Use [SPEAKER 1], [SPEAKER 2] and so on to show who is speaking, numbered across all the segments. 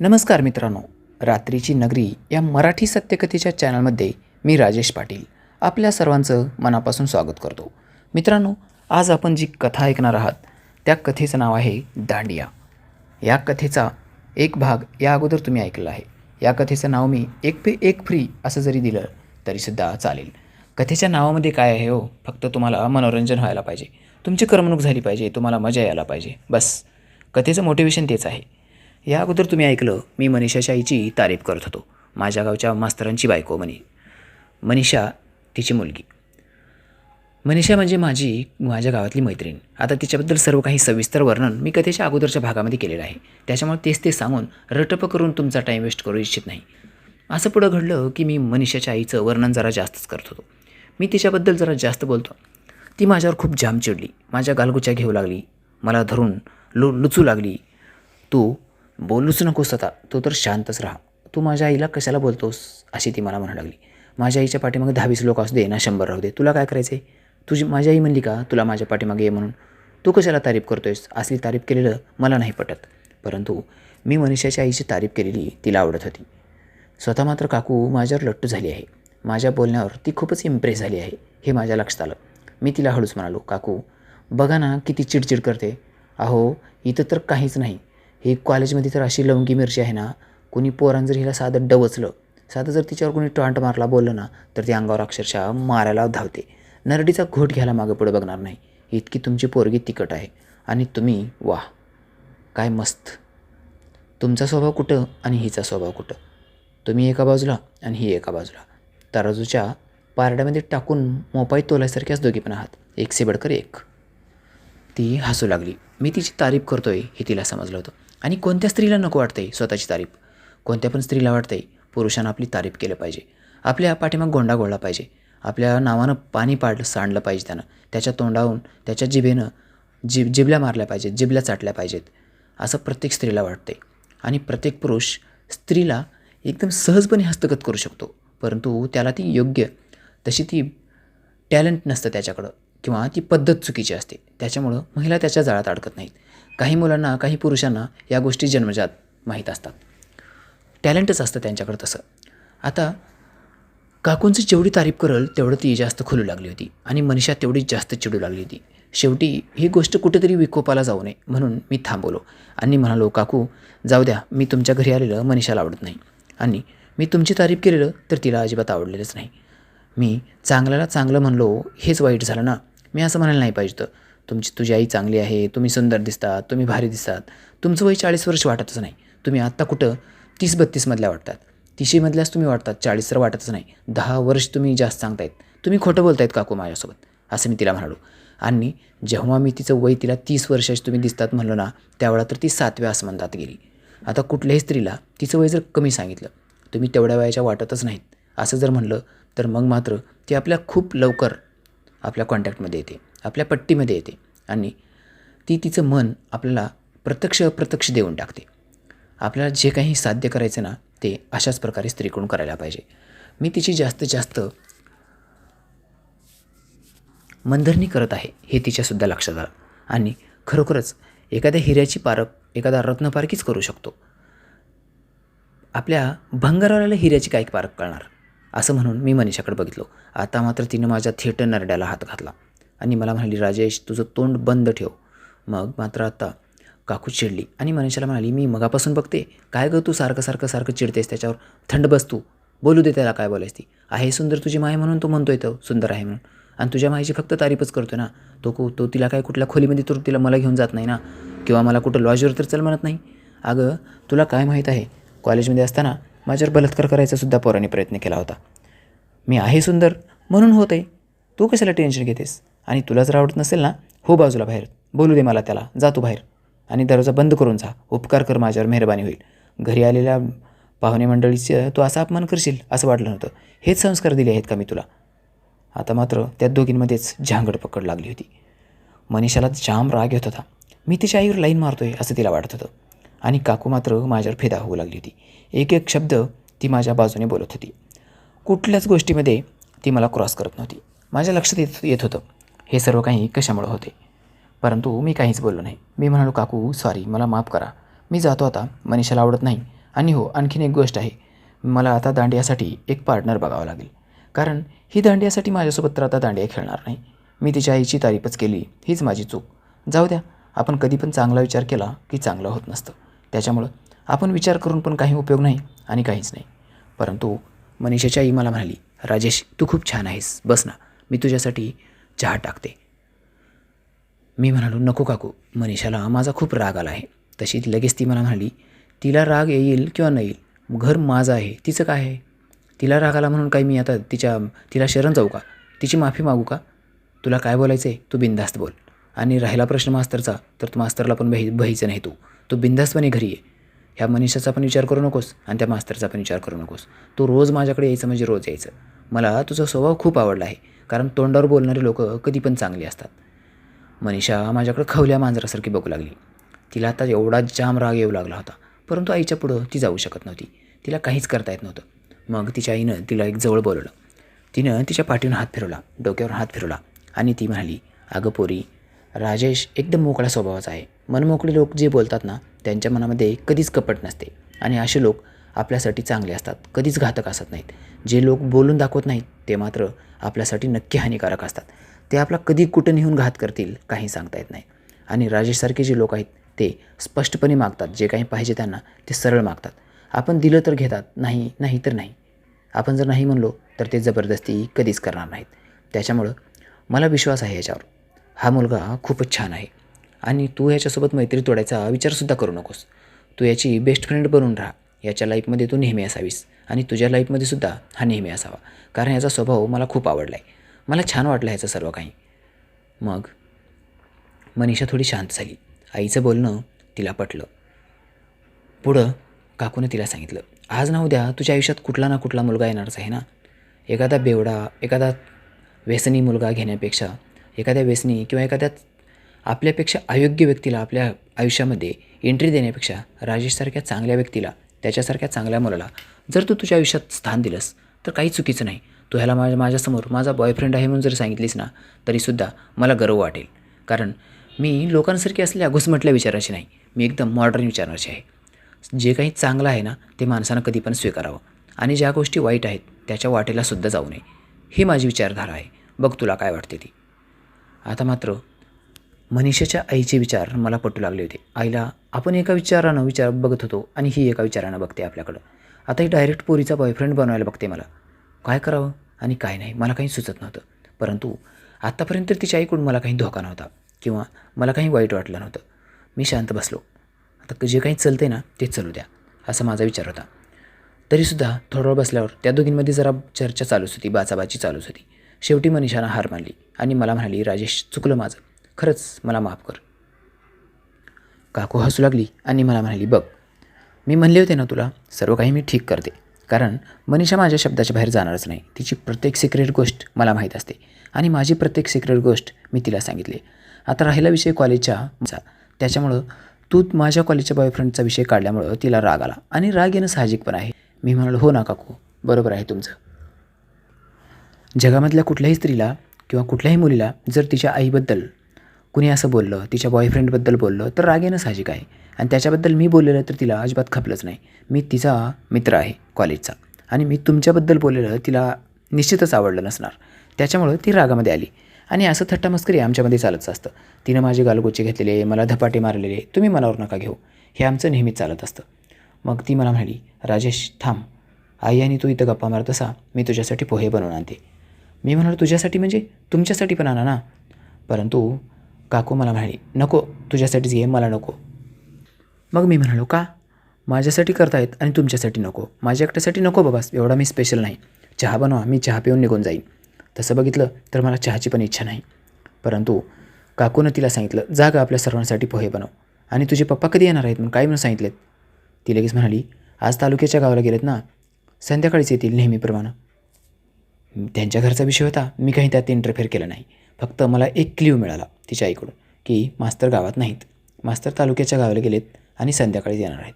[SPEAKER 1] नमस्कार मित्रांनो. रात्रीची नगरी या मराठी सत्यकथेच्या चॅनलमध्ये मी राजेश पाटील. आपल्या सर्वांचं मनापासून स्वागत करतो. मित्रांनो आज आपण जी कथा ऐकणार आहात त्या कथेचं नाव आहे दांडिया. या कथेचा एक भाग या अगोदर तुम्ही ऐकला आहे. या कथेचं नाव मी एक पे एक फ्री असं जरी दिलं तरीसुद्धा चालेल. कथेच्या नावामध्ये काय आहे हो फक्त तुम्हाला मनोरंजन व्हायला पाहिजे. तुमची करमणूक झाली पाहिजे तुम्हाला मजा यायला पाहिजे. बस. कथेचं मोटिवेशन तेच आहे. या अगोदर तुम्ही ऐकलं मी मनीषाच्या आईची तारीफ करत होतो. माझ्या गावच्या मास्तरांची बायको म्हणे. मनीषा तिची मुलगी. मनीषा म्हणजे माझी माझ्या गावातली मैत्रीण. आता तिच्याबद्दल सर्व काही सविस्तर वर्णन मी कथेच्या अगोदरच्या भागामध्ये केलेलं आहे. त्याच्यामुळे तेच ते सांगून रटप करून तुमचा टाईम वेस्ट करू इच्छित नाही. असं पुढं घडलं की मी मनीषाच्या आईचं वर्णन जरा जास्तच करत होतो. मी तिच्याबद्दल जरा जास्त बोलतो. ती माझ्यावर खूप जाम चिडली. माझ्या गालगुच्या घेऊ लागली. मला धरून लु लुचू लागली. तू बोलूच नकोस आता. तू तर शांतच राहा. तू माझ्या आईला कशाला बोलतोस? अशी ती मला म्हणू लागली. माझ्या आईच्या पाठीमागे दहावीस लोक असू दे ना शंभर राहू दे. तुला काय करायचं आहे तुझी माझी आई म्हणली का तुला माझ्या पाठीमागे ये म्हणून. तू कशाला तारीफ करतोयस? असली तारीफ केलेलं मला नाही पटत. परंतु मी मनीषाच्या आईची तारीफ केलेली तिला आवडत होती. स्वतः मात्र काकू माझ्यावर लट्टू झाली आहे. माझ्या बोलण्यावर ती खूपच इम्प्रेस झाली आहे हे माझ्या लक्षात आलं. मी तिला हळूच म्हणालो काकू बघा ना किती चिडचिड करते. अहो इथं तर काहीच नाही. ही कॉलेजमध्ये तर अशी लवंगी मिरची आहे ना कोणी पोरां जर हिला साधं डवचलं साधं जर तिच्यावर कोणी टॉंट मारला बोललं ना तर ती अंगावर अक्षरशः मारायला धावते. नरडीचा घोट घ्यायला मागं पुढे बघणार नाही. इतकी तुमची पोरगी तिकट आहे. आणि तुम्ही वाह काय मस्त. तुमचा स्वभाव कुठं आणि हिचा स्वभाव कुठं? तुम्ही एका बाजूला आणि ही एका बाजूला. तराजूच्या पारड्यामध्ये टाकून मोपाई तोलासारख्याच दोघी पण आहात. एक सिबडकर एक. ती हसू लागली. मी तिची तारीफ करतोय हे तिला समजलं होतं. आणि कोणत्या स्त्रीला नको वाटते स्वतःची तारीफ? कोणत्या पण स्त्रीला वाटते पुरुषानं आपली तारीफ केलं पाहिजे. आपल्या पाठीमाग गोंडा गोळला पाहिजे. आपल्या नावानं पाणी पाडलं सांडलं पाहिजे त्यानं. त्याच्या तोंडाहून त्याच्या जिभेनं जिब जिबल्या मारल्या पाहिजेत जिबल्या चाटल्या पाहिजेत. असं प्रत्येक स्त्रीला वाटते आणि प्रत्येक पुरुष स्त्रीला एकदम सहजपणे हस्तगत करू शकतो. परंतु त्याला ती योग्य तशी ती टॅलेंट नसतं त्याच्याकडं. किंवा ती पद्धत चुकीची असते. त्याच्यामुळं महिला त्याच्या जाळ्यात अडकत नाहीत. काही मुलांना काही पुरुषांना या गोष्टी जन्मजात माहीत असतात. टॅलेंटच असतं त्यांच्याकडं तसं. आता काकूंची जेवढी तारीफ करल तेवढं ती जास्त खुलू लागली होती आणि मनीषा तेवढीच जास्त चिडू लागली होती. शेवटी ही गोष्ट कुठेतरी विकोपाला जाऊ नये म्हणून मी थांबवलो आणि म्हणालो काकू जाऊ द्या मी तुमच्या घरी आलेलं मनीषाला आवडत नाही आणि मी तुमची तारीफ केलेलं तर तिला अजिबात आवडलेलंच नाही. मी चांगल्याला चांगलं म्हणलो हेच वाईट झालं ना? मी असं म्हणायला नाही पाहिजे होतं. तुमची तुझी आई चांगली आहे तुम्ही सुंदर दिसतात तुम्ही भारी दिसतात. तुमचं वय चाळीस वर्ष वाटतच नाही. तुम्ही आत्ता कुठं? तीस बत्तीसमधल्या वाटतात. तीसशेमधल्याच तुम्ही वाटतात चाळीस तर वाटतच नाही. दहा वर्ष तुम्ही जास्त सांगतायत. तुम्ही खोटं बोलतायत काकू माझ्यासोबत. असं मी तिला म्हणालो. आणि जेव्हा मी तिचं वय तिला तीस वर्षाची तुम्ही दिसतात म्हणलो ना त्यावेळा तर ती सातव्या आसमंतात गेली. आता कुठल्याही स्त्रीला तिचं वय जर कमी सांगितलं तुम्ही तेवढ्या वयाच्या वाटतच नाहीत. असं जर म्हणलं तर मग मात्र ती आपल्या खूप लवकर आपल्या कॉन्टॅक्टमध्ये येते. आपल्या पट्टीमध्ये येते आणि ती तिचं मन आपल्याला प्रत्यक्ष अप्रत्यक्ष देऊन टाकते. आपल्याला जे काही साध्य करायचं ना ते अशाच प्रकारे स्त्रीकडून करायला पाहिजे. मी तिची जास्तीत जास्त मनधरणी करत आहे हे तिच्यासुद्धा लक्षात आलं. आणि खरोखरच एखाद्या हिऱ्याची पारख एखादा रत्नपारखीच करू शकतो. आपल्या भंगारवाल्याला हिऱ्याची काय पारख कळणार? असं म्हणून मी मनीषाकडे बघितलो. आता मात्र तिनं माझ्या थिएटर नरड्याला हात घातला. आणि मला म्हणाली राजेश तुझं तोंड बंद ठेव. मग मात्र आता काकू चिडली आणि मनीषाला म्हणाली मी मगापासून बघते. काय गं तू सारखं सारखं सारखं चिडतेस त्याच्यावर? थंड बस तू. बोलू दे त्याला काय बोलायस ती. आहे सुंदर तुझी माय म्हणून तो म्हणतोय तो सुंदर आहे म्हणून. आणि तुझ्या माईची फक्त तारीफच करतो ना. तो को तो तिला काय कुठल्या खोलीमध्ये तर तिला मला घेऊन जात नाही ना. किंवा मला कुठं लॉजवर तर चल म्हणत नाही. अगं तुला काय माहीत आहे? कॉलेजमध्ये असताना माझ्यावर बलात्कार करायचा सुद्धा पोराने प्रयत्न केला होता. मी आहे सुंदर म्हणून होत आहे तू कशाला टेन्शन घेतेस? आणि तुला जर आवडत नसेल ना हो बाजूला बाहेर. बोलू दे मला त्याला. जा तू बाहेर. आणि दरवाजा बंद करून जा. उपकार कर माझ्यावर. मेहरबानी होईल. घरी आलेल्या पाहुणे मंडळीचं तू असा अपमान करशील? असं वाटलं नव्हतं. हेच संस्कार दिले आहेत का मी तुला? आता मात्र त्या दोघींमध्येच झांगड पकड लागली होती. मनीषाला जाम राग येत होता. मी तिच्या आईवर लाईन मारतोय असं तिला वाटत होतं. आणि काकू मात्र माझ्यावर फिदा होऊ लागली होती. एक एक शब्द ती माझ्या बाजूने बोलत होती. कुठल्याच गोष्टीमध्ये ती मला क्रॉस करत नव्हती. माझ्या लक्षात येत येत होतं. हे सर्व काही कशामुळं होते? परंतु मी काहीच बोललो नाही. मी म्हणालो काकू सॉरी मला माफ करा. मी जातो आता. मनीषाला आवडत नाही. आणि हो आणखीन एक गोष्ट आहे. मला आता दांडियासाठी एक पार्टनर बघावं लागेल. कारण ही दांडियासाठी माझ्यासोबत तर आता दांडिया खेळणार नाही. मी तिच्या आईची तारीफच केली. हीच माझी चूक. जाऊ द्या. आपण कधी पण चांगला विचार केला की चांगलं होत नसतं. त्याच्यामुळं आपण विचार करून पण काही उपयोग नाही आणि काहीच नाही. परंतु मनीषाची आई मला म्हणाली राजेश तू खूप छान आहेस. बस ना. मी तुझ्यासाठी चहा टाकते. मी म्हणालो नको काकू मनीषाला माझा खूप राग आला आहे. तशी लगेच ती मला म्हणाली तिला राग येईल किंवा नाही? येईल घर माझं आहे तिचं काय आहे? तिला राग आला म्हणून काही मी आता तिच्या तिला शरण जाऊ का? तिची माफी मागू का? तुला काय बोलायचं आहे तू बिंदास्त बोल. आणि राहिला प्रश्न मास्तरचा तर तू मास्तरला पण बही बहीचं नाही तू. तू बिंदास्तपणे घरी ये. ह्या मनीषाचा पण विचार करू नकोस आणि त्या मास्तरचा पण विचार करू नकोस. तू रोज माझ्याकडे यायचं म्हणजे रोज यायचं. मला तुझा स्वभाव खूप आवडला आहे. कारण तोंडावर बोलणारे लोक कधी पण चांगली असतात. मनीषा माझ्याकडे खवल्या मांजरासारखी बघू लागली. तिला आता एवढा जाम राग येऊ लागला होता. परंतु आईच्या पुढं ती जाऊ शकत नव्हती. तिला काहीच करता येत नव्हतं. मग तिच्या आईनं तिला एक जवळ बोलवलं. तिनं तिच्या पाठीवर हात फिरवला डोक्यावर हात फिरवला आणि ती म्हणाली अगं पोरी राजेश एकदम मोकळ्या स्वभावाचा आहे. मनमोकळे लोक जे बोलतात ना त्यांच्या मनामध्ये कधीच कपट नसते. आणि असे लोक आपल्यासाठी चांगले असतात. कधीच घातक असत नाहीत. जे लोक बोलून दाखवत नाहीत ते मात्र आपल्यासाठी नक्की हानिकारक असतात. ते आपला कधी कुठं नेऊन घात करतील काही सांगता येत नाही. आणि राजेशसारखे जे लोक आहेत ते स्पष्टपणे मागतात. जे काही पाहिजे त्यांना ते सरळ मागतात. आपण दिलं तर घेतात नाही नाही तर नाही. आपण जर नाही म्हणलो तर ते जबरदस्ती कधीच करणार नाहीत. त्याच्यामुळं मला विश्वास आहे याच्यावर. हा मुलगा खूपच छान आहे. आणि तू ह्याच्यासोबत मैत्री तोडायचा विचारसुद्धा करू नकोस. तू याची बेस्ट फ्रेंड बनून राहा. याच्या लाईफमध्ये तू नेहमी असावीस. आणि तुझ्या लाईफमध्ये सुद्धा हा नेहमी असावा. कारण याचा स्वभाव मला खूप आवडला आहे मला छान वाटलं ह्याचं सर्व काही. मग मनीषा थोडी शांत झाली. आईचं बोलणं तिला पटलं. पुढं काकूनं तिला सांगितलं आज ना उद्या तुझ्या आयुष्यात कुठला ना कुठला मुलगा येणारच आहे ना? एखादा बेवडा एखादा व्यसनी मुलगा घेण्यापेक्षा एखाद्या व्यसनी किंवा एखाद्या आपल्यापेक्षा अयोग्य व्यक्तीला आपल्या आयुष्यामध्ये एंट्री देण्यापेक्षा राजेशसारख्या चांगल्या व्यक्तीला त्याच्यासारख्या चांगल्या मुलाला जर तू तुझ्या आयुष्यात स्थान दिलंस तर काही चुकीचं नाही. तू ह्याला माझ्या माझ्यासमोर माझा बॉयफ्रेंड आहे म्हणून जर सांगितलीस ना तरीसुद्धा मला गर्व वाटेल. कारण मी लोकांसारखी असल्या घुसमटल्या विचाराची नाही. मी एकदम मॉडर्न विचाराची आहे. जे काही चांगलं आहे ना ते माणसानं कधी पण स्वीकारावं. आणि ज्या गोष्टी वाईट आहेत त्याच्या वाटेलासुद्धा जाऊ नये. ही माझी विचारधारा आहे. बघ तुला काय वाटते ती. आता मात्र मनीषाच्या आईचे विचार मला पटू लागले होते. आईला आपण एका विचारानं विचार बघत होतो आणि ही एका विचारानं बघते आपल्याकडं. आता ही डायरेक्ट पोरीचा बॉयफ्रेंड बनवायला बघते मला. काय करावं आणि काय नाही मला काही सुचत नव्हतं. परंतु आत्तापर्यंत तिच्या आईकडून मला काही धोका नव्हता किंवा मला काही वाईट वाटलं नव्हतं. मी शांत बसलो. आता जे काही चलते ना ते चलू द्या असा माझा विचार होता. तरीसुद्धा थोडं बसल्यावर त्या दोघींमध्ये जरा चर्चा चालूच होती बाचाबाची चालूच होती. शेवटी मनीषानं हार मानली आणि मला म्हणाली राजेश चुकलं माझं. खरंच मला माफ कर. काकू हसू लागली आणि मला म्हणाली बघ मी म्हणले होते ना तुला सर्व काही मी ठीक करते. कारण मनीषा माझ्या शब्दाच्या बाहेर जाणारच नाही. तिची प्रत्येक सिक्रेट गोष्ट मला माहीत असते. आणि माझी प्रत्येक सिक्रेट गोष्ट मी तिला सांगितली. आता राहिला विषय कॉलेजच्या त्याच्यामुळं तू माझ्या कॉलेजच्या बॉयफ्रेंडचा विषय काढल्यामुळं तिला राग आला. आणि राग येणं साहजिक पण आहे. मी म्हणालो हो ना काकू बरोबर आहे तुमचं. जगामधल्या कुठल्याही स्त्रीला किंवा कुठल्याही मुलीला जर तिच्या आईबद्दल कुणी असं बोललं तिच्या बॉयफ्रेंडबद्दल बोललं तर राग येणं साहजिक आहे. आणि त्याच्याबद्दल मी बोललेलं तर तिला अजिबात खपलंच नाही. मी तिचा मित्र आहे कॉलेजचा आणि मी तुमच्याबद्दल बोललेलं तिला निश्चितच आवडलं नसणार. त्याच्यामुळं ती रागामध्ये आली. आणि असं थट्टा मस्करी आमच्यामध्ये चालत असतं. तिनं माझे गालगोचे घेतलेले मला धपाटे मारलेले तुम्ही मनावर नका घेऊ. हे आमचं नेहमीच चालत असतं. मग ती मला म्हणाली राजेश थांब. आई आणि तू इथं गप्पा मारत असा मी तुझ्यासाठी पोहे बनवून आणते. मी म्हणालो तुझ्यासाठी म्हणजे? तुमच्यासाठी पण आणा ना. परंतु काकू मला म्हणाली नको तुझ्यासाठीच घे मला नको. मग मी म्हणालो का? माझ्यासाठी करतायत आणि तुमच्यासाठी नको. माझ्या एकट्यासाठी नको बाबा एवढा मी स्पेशल नाही. चहा बनवा मी चहा पिऊन निघून जाईन. तसं बघितलं तर मला चहाची पण इच्छा नाही. परंतु काकूनं तिला सांगितलं जा गा आपल्या सर्वांसाठी पोहे बनव. आणि तुझे पप्पा कधी येणार आहेत म्हणून काय म्हणून सांगितलेत? ती लगेच म्हणाली आज तालुक्याच्या गावाला गेलेत ना. संध्याकाळीच येतील नेहमीप्रमाणे. त्यांच्या घरचा विषय होता. मी काही त्यात इंटरफेअर केलं नाही. फक्त मला एक क्ल्यू मिळाला तिच्या आईकडून की मास्तर गावात नाहीत. मास्तर तालुक्याच्या गावाला गेलेत आणि संध्याकाळी येणार आहेत.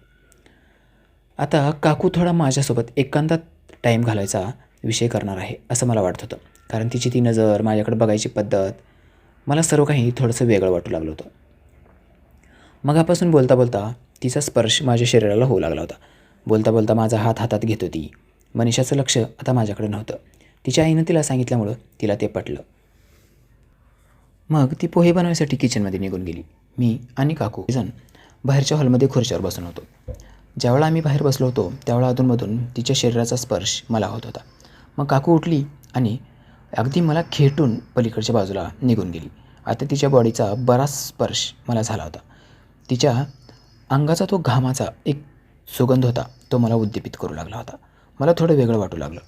[SPEAKER 1] आता काकू थोडा माझ्यासोबत एकांतात टाईम घालायचा विषय करणार आहे असं मला वाटत होतं. कारण तिची ती नजर माझ्याकडे बघायची पद्धत मला सर्व काही थोडंसं वेगळं वाटू लागलं होतं. मगापासून बोलता बोलता तिचा स्पर्श माझ्या शरीराला होऊ लागला होता. बोलता बोलता माझा हात हातात घेत होती. मनीषाचं लक्ष आता माझ्याकडे नव्हतं. तिच्या आईनं तिला सांगितल्यामुळं तिला ते पटलं. मग ती पोहे बनवण्यासाठी किचनमध्ये निघून गेली. मी आणि काकू जण बाहेरच्या हॉलमध्ये खुर्च्यावर बसून होतो. ज्यावेळा आम्ही बाहेर बसलो होतो त्यावेळा अधूनमधून तिच्या शरीराचा स्पर्श मला होत होता. मग काकू उठली आणि अगदी मला खेटून पलीकडच्या बाजूला निघून गेली. आता तिच्या बॉडीचा बराच स्पर्श मला झाला होता. तिच्या अंगाचा तो घामाचा एक सुगंध होता तो मला उद्दीपित करू लागला होता. मला थोडं वेगळं वाटू लागलं.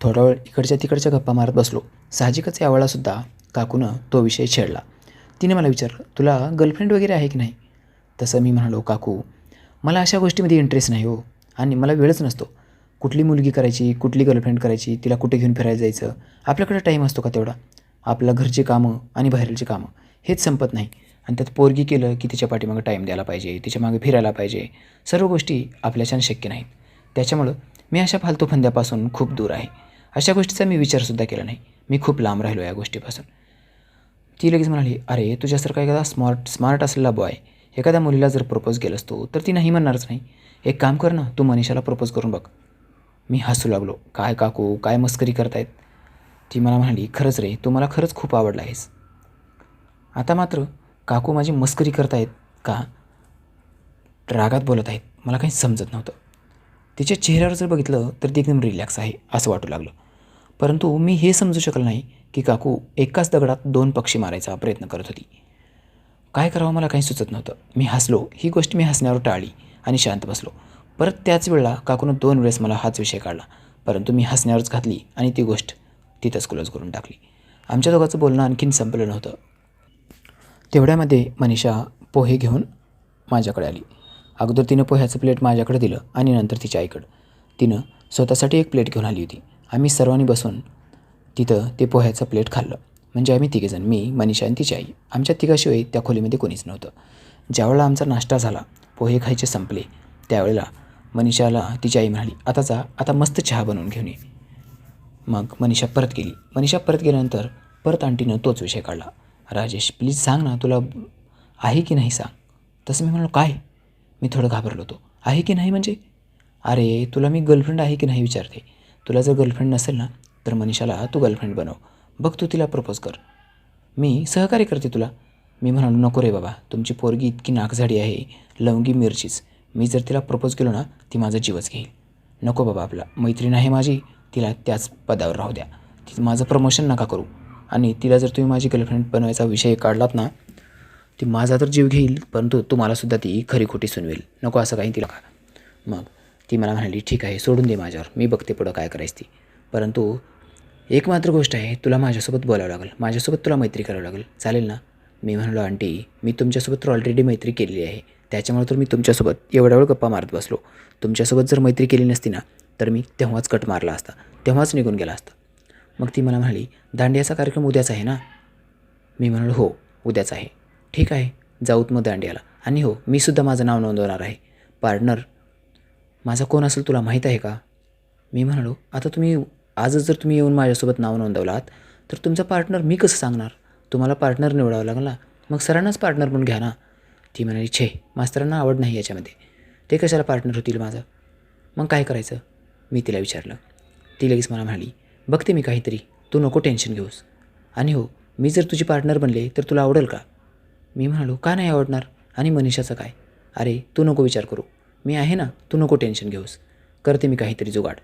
[SPEAKER 1] थोडा वेळ इकडच्या तिकडच्या गप्पा मारत बसलो. साहजिकच यावेळासुद्धा काकूनं तो विषय छेडला. तिने मला विचारलं तुला गर्लफ्रेंड वगैरे आहे की नाही? तसं मी म्हणालो काकू मला अशा गोष्टीमध्ये इंटरेस्ट नाही हो आणि मला वेळच नसतो. कुठली मुलगी करायची कुठली गर्लफ्रेंड करायची तिला कुठे घेऊन फिरायला जायचं आपल्याकडे टाईम असतो का तेवढा? आपलं घरची कामं आणि बाहेरची कामं हेच संपत नाही. आणि त्यात पोरगी केलं की तिच्या पाठीमागं टाईम द्यायला पाहिजे तिच्यामागे फिरायला पाहिजे. सर्व गोष्टी आपल्याच्यानं शक्य नाहीत. त्याच्यामुळं मी अशा फालतू फंद्यापासून खूप दूर आहे. अशा गोष्टीचा मी विचारसुद्धा केला नाही. मी खूप लांब राहिलो या गोष्टीपासून. ती लगेच म्हणाली अरे तुझ्यासारखा एखादा स्मार्ट स्मार्ट असलेला बॉय एखाद्या मुलीला जर प्रपोज केलं असतो तर ती नाही म्हणणारच नाही. एक काम कर ना तू मनीषाला प्रपोज करून बघ. मी हसू लागलो. काय काकू काय मस्करी करतायत? ती मला म्हणाली खरंच रे तू मला खरंच खूप आवडला आहेस. आता मात्र काकू माझी मस्करी करतायत का? रागात बोलत आहेत. मला काही समजत नव्हतं. तिच्या चेहऱ्यावर जर बघितलं तर ती एकदम रिलॅक्स आहे असं वाटू लागलं. परंतु मी हे समजू शकलो नाही की काकू एकाच दगडात दोन पक्षी मारायचा प्रयत्न करत होती. काय करावं मला काही सुचत नव्हतं. मी हसलो. ही गोष्ट मी हसण्यावर टाळली आणि शांत बसलो. परत त्याच वेळेला काकूनं दोन वेळेस मला हाच विषय काढला. परंतु मी हसण्यावरच घातली आणि ती गोष्ट तिथंच क्लोज करून टाकली. आमच्या दोघांचं बोलणं आणखीन संपलं नव्हतं. तेवढ्यामध्ये मनीषा पोहे घेऊन माझ्याकडे आली. अगोदर तिनं पोह्याचं प्लेट माझ्याकडे दिलं आणि नंतर तिच्या आईकडं. तिनं स्वतःसाठी एक प्लेट घेऊन आली होती. आम्ही सर्वांनी बसून तिथं ते पोह्याचं प्लेट खाल्लं. म्हणजे आम्ही तिघेजण मी मनीषा आणि तिची आई. आमच्या तिघाशिवाय त्या खोलीमध्ये कोणीच नव्हतं. ज्यावेळेला आमचा नाश्ता झाला पोहे खायचे संपले त्यावेळेला मनीषाला तिची आई म्हणाली आता जा आता मस्त चहा बनवून घेऊन ये. मग मनीषा परत गेली. मनीषा परत गेल्यानंतर परत आंटीनं तोच विषय काढला. राजेश प्लीज सांग ना तुला आहे की नाही सांग? तसं मी म्हणालो काय? मी थोडं घाबरलो होतो. आहे की नाही म्हणजे? अरे तुला मी गर्लफ्रेंड आहे की नाही विचारते? तुला जर गर्लफ्रेंड नसेल ना तर मनीषाला तू गर्लफ्रेंड बनव. बघ तू तिला प्रपोज कर. मी सहकार्य करते तुला. मी म्हणालो नको रे बाबा तुमची पोरगी इतकी नाकझाडी आहे. लवंगी मिरचीच. मी जर तिला प्रपोज केलो ना ती माझा जीवच घेईल. नको बाबा आपला. मैत्रीण आहे माझी. तिला त्याच पदावर राहू द्या. ती माझं प्रमोशन नका करू. आणि तिला जर तुम्ही माझी गर्लफ्रेंड बनवायचा विषय काढलात ना ती माझा तर जीव घेईल परंतु तुम्हालासुद्धा ती खरी खोटी सुनवेल. नको असं काही तिला का मग ती मला म्हणाली ठीक आहे सोडून दे माझ्यावर. मी बघते पुढं काय करायची ती. परंतु एक मात्र गोष्ट आहे तुला माझ्यासोबत बोलावं लागेल. माझ्यासोबत तुला मैत्री करावं लागेल. चालेल ना? मी म्हणालो आंटी मी तुमच्यासोबत तर ऑलरेडी मैत्री केलेली आहे. त्याच्यामुळे तर मी तुमच्यासोबत एवढ्या वेळ गप्पा मारत बसलो. तुमच्यासोबत जर मैत्री केली नसती ना तर मी तेव्हाच कट मारला असता. तेव्हाच निघून गेला असता. मग ती मला म्हणाली दांडियाचा कार्यक्रम उद्याच आहे ना? मी म्हणालो हो उद्याच आहे. ठीक आहे. जाऊत मग दांडियाला. आणि हो मी सुद्धा माझं नाव नोंदवणार आहे. पार्टनर माझा कोण असेल तुला माहीत आहे का? मी म्हणालो आता तुम्ही आजच जर तुम्ही येऊन माझ्यासोबत नाव नोंदवलात तर तुमचा पार्टनर मी कसं सांगणार? तुम्हाला पार्टनर निवडावं लागला मग सरांनाच पार्टनर म्हणून घ्या ना. ती म्हणाली छे मास्तरांना आवड नाही याच्यामध्ये. ते कशाला पार्टनर होतील माझं? मग काय करायचं? मी तिला विचारलं. ती लगेच मला म्हणाली बघते मी काहीतरी. तू नको टेन्शन घेऊस. आणि हो मी जर तुझी पार्टनर बनले तर तुला आवडेल का? मी म्हणालो का नाही आवडणार? आणि मनीषाचं काय? अरे तू नको विचार करू. मी आहे ना तू नको टेन्शन घेऊस. करते मी काहीतरी जुगाड.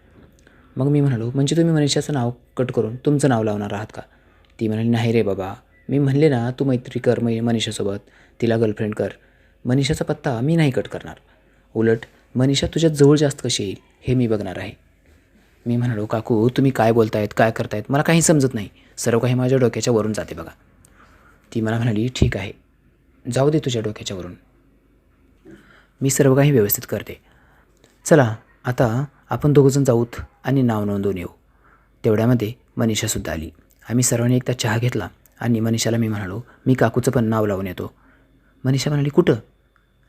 [SPEAKER 1] मग मी म्हणालो म्हणजे तुम्ही मनीषाचं नाव कट करून तुमचं नाव लावणार आहात का? ती म्हणाली नाही रे बाबा. मी म्हणले ना तू मैत्री कर मै मनीषासोबत. तिला गर्लफ्रेंड कर. मनीषाचा पत्ता मी नाही कट करणार. उलट मनीषा तुझ्या जवळ जास्त कशी येईल हे मी बघणार आहे. मी म्हणालो काकू तुम्ही काय बोलतायत काय करतायत? मला काही समजत नाही. सर्व काही माझ्या डोक्याच्या वरून जाते बघा. ती मला म्हणाली ठीक आहे. जाऊ दे तुझ्या डोक्याच्यावरून. मी सर्व काही व्यवस्थित करते. चला आता आपण दोघंजण जाऊत आणि नाव नोंदवून येऊ. तेवढ्यामध्ये मनीषासुद्धा आली. आम्ही सर्वांनी एकदा चहा घेतला आणि मनीषाला मी म्हणालो मी काकूचं पण नाव लावून येतो. मनीषा म्हणाली कुठं?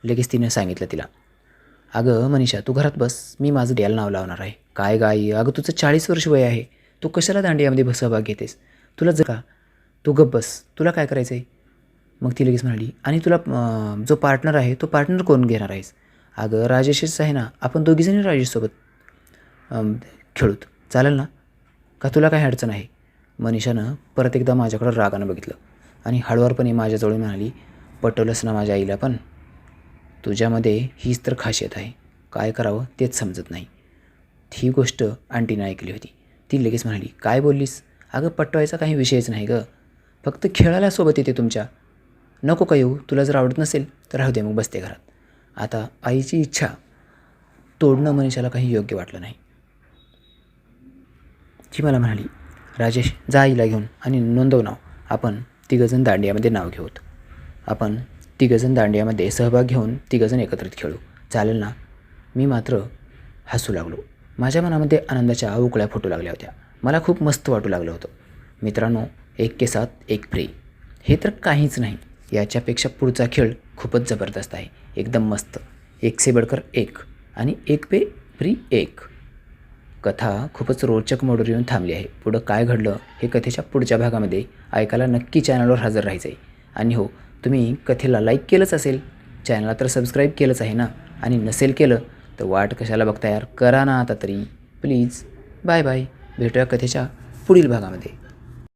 [SPEAKER 1] लगेच तिने सांगितलं तिला. अगं मनीषा तू घरात बस. मी माझं द्यायला नाव लावणार आहे. काय गाई अगं तुझं चाळीस वर्ष वय आहे. तू कशाला दांडियामध्ये सहभाग घेतेस तुला जर का तू गप बस. तुला काय करायचं आहे मग ती लगेच म्हणाली आणि तुला जो पार्टनर आहे तो पार्टनर कोण घेणार आहेस? अगं राजेशच आहे ना. आपण दोघीजणी राजेशसोबत खेळूत. चालेल ना? का तुला काय अडचण आहे? मनीषानं परत एकदा माझ्याकडं रागानं बघितलं आणि हळुवारपणे माझ्याजवळ म्हणाली पटवलंच ना माझ्या आईला पण? तुझ्यामध्ये हीच तर खासियत आहे. काय करावं तेच समजत नाही. ही गोष्ट आंटीनं ऐकली होती. ती लगेच म्हणाली काय बोललीस? अगं पटवायचा काही विषयच नाही गं. फक्त खेळायला सोबत येते तुमच्या. नको का येऊ? तुला जर आवडत नसेल तर राहू दे मग बसते घरात. आता आईची इच्छा तोडणं मनीषाला काही योग्य वाटलं नाही. ती मला म्हणाली राजेश जा आईला घेऊन आणि नोंदव नाव. आपण तिघंजण दांडियामध्ये नाव घेऊत. आपण तिघंजण दांडियामध्ये सहभाग घेऊन तिघंजण एकत्रित खेळू. चालेल ना? मी मात्र हसू लागलो. माझ्या मनामध्ये आनंदाच्या उकळ्या फुटू लागल्या होत्या. मला खूप मस्त वाटू लागलं होतं. मित्रांनो एक के साथ एक फ्री हे तर काहीच नाही. याच्यापेक्षा पुढचा खेळ खूपच जबरदस्त आहे. एकदम मस्त. एक से बडकर एक आणि एक पे फ्री एक. कथा खूपच रोचक मोडवर येऊन थांबली आहे. पुढं काय घडलं हे कथेच्या पुढच्या भागामध्ये ऐकायला नक्की चॅनलवर हजर राहायचं आहे आणि हो तुम्ही कथेला लाईक केलंच असेल चॅनलला तर सबस्क्राईब केलंच आहे ना? आणि नसेल केलं तर वाट कशाला बघता यार? करा ना आता तरी. प्लीज. Bye bye. भेटूया कथेच्या पुढील भागामध्ये.